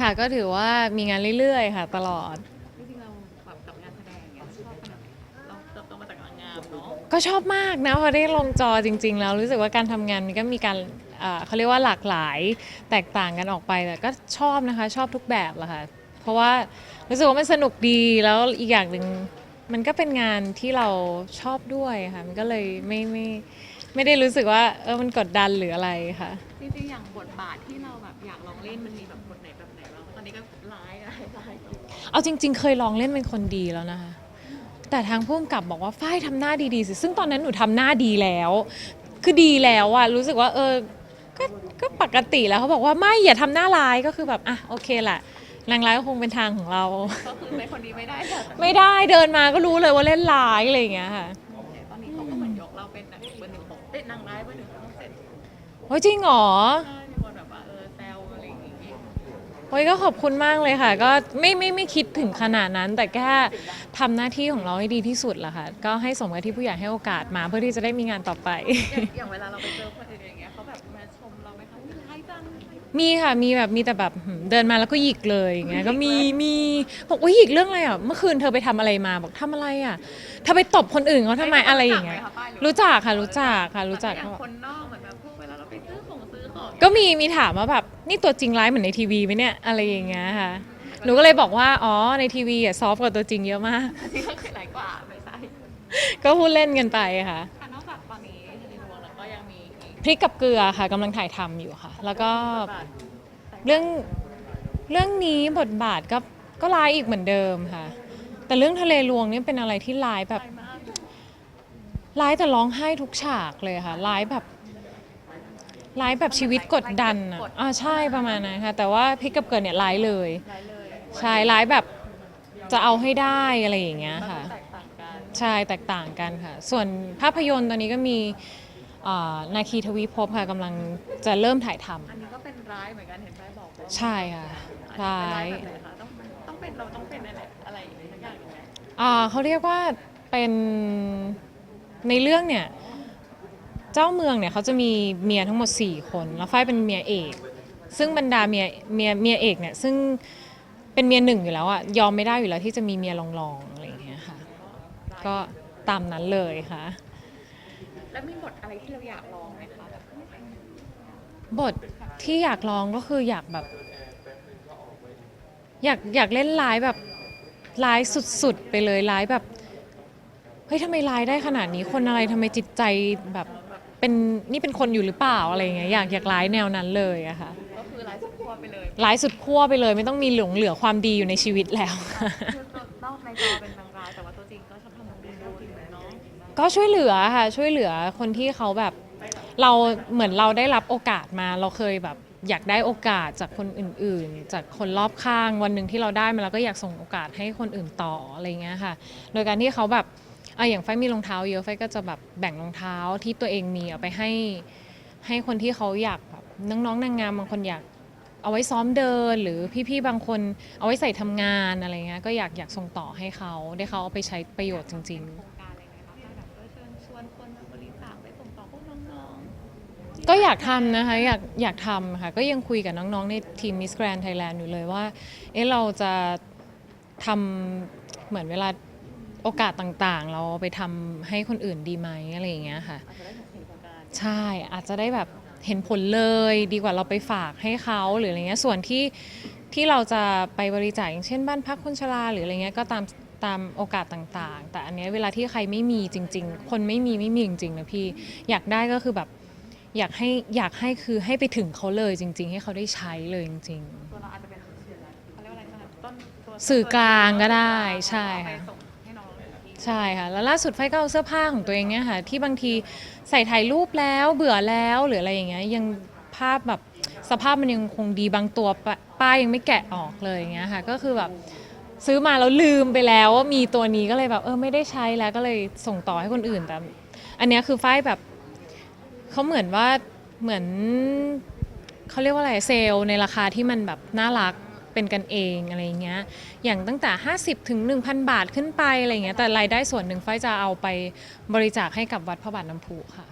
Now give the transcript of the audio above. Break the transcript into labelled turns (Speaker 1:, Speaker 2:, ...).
Speaker 1: ค่ะก็ถือว่ามีงานเรื่อยๆ ค่ะ ตลอด
Speaker 2: จริงๆเราแบบกับงานแสดงเนี่ยชอบขนาดไหนเราเติบโตมาจากนางงามเนาะ
Speaker 1: ก็ชอบมากนะพอได้ลงจอจริง ๆ แล้วรู้สึกว่าการทำงานมันก็มีการเอ่อเขาเรียกว่าหลากหลายแตกต่างกันออกไปแต่ก็ชอบนะคะ ชอบทุกแบบแหละค่ะเพราะว่ารู้สึกว่ามันสนุกดีแล้วอีกอย่างหนึ่งมันก็เป็นงานที่เราชอบด้วยค่ะมันก็เลยไม่ไม่ ไม่ได้รู้สึกว่าเออมันกดดันหรืออะไรค่ะ
Speaker 2: จริงๆอย่างบทบาทที่เราแบบอยากลองเล่นมันมีแบบบทไหนแบบไหนบ้างตอนนี้ก็ร้ายอะไรร้าย
Speaker 1: เอาจริง ๆ เคยลองเล่นเป็นคนดีแล้วนะคะ แต่ทางผู้กำกับบอกว่าฝ้ายทำหน้าดีๆสิซึ่งตอนนั้นหนูทำหน้าดีแล้ว คือดีแล้วอะรู้สึกว่าเออก็ก็ปกติแล้วเขาบอกว่าไม่อย่าทำหน้าร้ายก็คือแบบอะโอเคแหละนางร้ายก็คงเป็นทางของเรา
Speaker 2: ก็คือเป็นคนดีไม่ได้แต่
Speaker 1: ไม่ได้เดินมาก็รู้เลยว่าเล่นร้ายอะไรอย่างเงี้ยค่ะ โอ้ยจริงเหรอ
Speaker 2: มีคนแบบว่าเออแซวอะไรอย่างงี้
Speaker 1: โอ้ยก็ขอบคุณมากเลยค่ะ ก็ไม่ไม่ไม่คิดถึงขนาดนั้น แต่แค่ทำหน้าที่ของเราให้ดีที่สุดแหละค่ะ ก็ให้สมกับที่ผู้ใหญ่ให้โอกาสมาเพื่อที่จะได้มีงานต่อไป
Speaker 2: อย่างอย่างเวลาเราไปเจอคนอื่นอย่างเงี้ย มีค่ะ
Speaker 1: มีแบบมีแต่แบบหืมเดินมาแล้วก็หยิกเลยอย่างเงี้ยก็มีมีบอกว่าหยิกเรื่องอะไรอะเมื่อคืนเธอไปทำอะไรมาบอกทำอะไรอะเธอไปตบคนอื่นเขาทำไมอะไรอย่างเงี้ยรู้จักค่ะรู้จักค่ะรู้จัก
Speaker 2: อย่างคนนอกเหมือนแบบพวกเวลาเราไปซื้อของซื้อของ
Speaker 1: ก็มีมีถามว่าแบบนี่ตัวจริงร้ายเหมือนในทีวีไหมเนี่ยอะไรอย่างเงี้ยค่ะ หนูก็เลยบอกว่าอ๋อในทีวีอะซอฟต์กว่าตัวจริงเยอะมาก
Speaker 2: ที่เขาเคยหลายกว่าไม่ใช่
Speaker 1: ก็พูดเล่นกันไปค่ะ พริกกับเกลือค่ะกำลังถ่ายทำอยู่ค่ะ แล้วก็เรื่องเรื่องนี้บทบาทก็ก็ร้ายอีกเหมือนเดิมค่ะ แต่เรื่องทะเลลวงนี่เป็นอะไรที่ร้ายแบบ
Speaker 2: ใจมาก
Speaker 1: ร้ายแต่ร้องไห้ทุกฉากเลยค่ะร้ายแบบร้ายแบบชีวิตกดดันอะอ่าใช่ประมาณนั้นค่ะแต่ว่าพริกกับเกลือเนี่ยร้ายเลย
Speaker 2: ร้ายเลย
Speaker 1: ใช่ร้ายแบบจะเอาให้ได้อะไรอย่างเงี้ยค่ะ
Speaker 2: แตกต่างกัน
Speaker 1: ใช่แตกต่างกันค่ะ ส่วนภาพยนตร์ตอนนี้ก็มี อ่านาคีทวีภพค่ะกำลังจะเริ่มถ่ายทำ
Speaker 2: อันนี้ก็เป็นร้ายเหมือนกันเห็นไหมบอกว่า
Speaker 1: ใช่ค่ะร้าย
Speaker 2: เป็นร้ายแบบไหนคะต้องต้องเป็นเราต้องเป็นอะไรอะไรอย่างเงี้ยสักอย่างหนึ่งไหม
Speaker 1: อ่าเขาเรียกว่าเป็นในเรื่องเนี่ยเจ้าเมืองเนี่ยเขาจะมีเมียทั้งหมด 4 คน แล้วฝ้ายเป็นเมียเอก ซึ่งบรรดาเมียเมียเมียเอกเนี่ยซึ่งเป็นเมียหนึ่งอยู่แล้วอะยอมไม่ได้อยู่แล้วที่จะมีเมียรองๆอะไรอย่างเงี้ยค่ะก็ตามนั้นเลยค่ะ
Speaker 2: แล้วมีบทอะไรที่เราอยากลองไหมคะแบบ
Speaker 1: บทที่อยากลองก็คืออยากแบบ อยากอยากเล่นร้ายแบบร้ายสุดๆ ไปเลยร้ายแบบเฮ้ยทำไมร้ายได้ขนาดนี้คนอะไรทำไมจิตใจแบบเป็นนี่เป็นคนอยู่หรือเปล่าอะไรอย่างเงี้ยอยากอยากร้ายแนวนั้นเลยอะค่ะ
Speaker 2: ก็คือร้ายสุดขั้วไปเลย
Speaker 1: ร้ายสุดขั้วไปเลย ไม่ต้องมีหลงเหลือความดีอยู่ในชีวิตแล้ว
Speaker 2: คือนอกในจอเป็นนางร้ายแต่ว่าตัวจริงก็ชอบทำบุญดูจริงเนาะ
Speaker 1: ก็ช่วยเหลือค่ะช่วยเหลือคนที่เขาแบบเราเหมือนเราได้รับโอกาสมาเราเคยแบบอยากได้โอกาสจากคนอื่น ๆ จากคนรอบข้างวันหนึ่งที่เราได้มาเราก็อยากส่งโอกาสให้คนอื่นต่ออะไรเงี้ยค่ะ โดยการที่เขาแบบอะอย่างไฟมีรองเท้าเยอะไฟก็จะแบบแบ่งรองเท้าที่ตัวเองมีเอาไปให้ให้คนที่เขาอยากแบบน้องๆนางงามบางคนอยากเอาไว้ซ้อมเดิน หรือพี่ๆบางคนเอาไว้ใส่ทำงานอะไรเงี้ยก็อยากอยากส่งต่อให้เขาได้เขาเอาไปใช้ประโยชน์จริง ๆ
Speaker 2: ก็อ
Speaker 1: ยากทำนะคะอยากอยากทำค่ะ ก็ยังคุยกับน้องๆ ในทีม Miss Grand Thailand อยู่เลยว่า เอ๊ะเราจะทำเหมือนเวลาโอกาสต่างๆ เราเอาไปทำให้คนอื่นดีไหมอะไรอย่างเงี้ยค่ะ
Speaker 2: ๆอาจจะได้เห็นโครงการ
Speaker 1: ใช่อาจจะได้แบบเห็นผลเลยดีกว่าเราไปฝากให้เขาหรืออะไรเงี้ยส่วนที่ที่เราจะไปบริจาคอย่างเช่นบ้านพักคนชราหรืออะไรเงี้ยก็ตามตามโอกาสต่างๆ แต่อันเนี้ยเวลาที่ใครไม่มีจริง ๆ คนไม่มีไม่มีจริงๆนะพี่อยากได้ก็คือแบบ อยากให้อยากให้คือให้ไปถึงเขาเลยจริง ๆ ให้เขาได้ใช้เลยจริง
Speaker 2: ตัวเราอาจจะเป็นเขาเรียกว่าอะไรนะต้นตัว
Speaker 1: สื่อกลางก็ได้ใช่ค่ะ
Speaker 2: ไปส่งให้น้องถึงที่
Speaker 1: ๆใช่ค่ะ แล้วล่าสุดไฟก็เอาเสื้อผ้าของตัวเองเนี่ยค่ะ ที่บางทีใส่ถ่ายรูปแล้วเบื่อแล้วหรืออะไรอย่างเงี้ยยังภาพแบบสภาพมันยังคงดีบางตัวปะป้ายยังไม่แกะออกเลยอย่างเงี้ยค่ะ ก็คือแบบซื้อมาแล้วลืมไปแล้วว่ามีตัวนี้ก็เลยแบบเออไม่ได้ใช้แล้วก็เลยส่งต่อให้คนอื่นแต่ อันเนี้ยคือฝ้ายแบบ เขาเหมือนว่าเหมือนเขาเรียกว่าอะไรเซลล์ในราคาที่มันแบบน่ารักเป็นกันเองอะไรเงี้ย อย่างตั้งแต่ 50ถึง1,000 บาทขึ้นไปอะไรเงี้ย แต่รายได้ส่วนหนึ่งฝ้ายจะเอาไปบริจาคให้กับวัดพระบาทน้ำพุค่ะ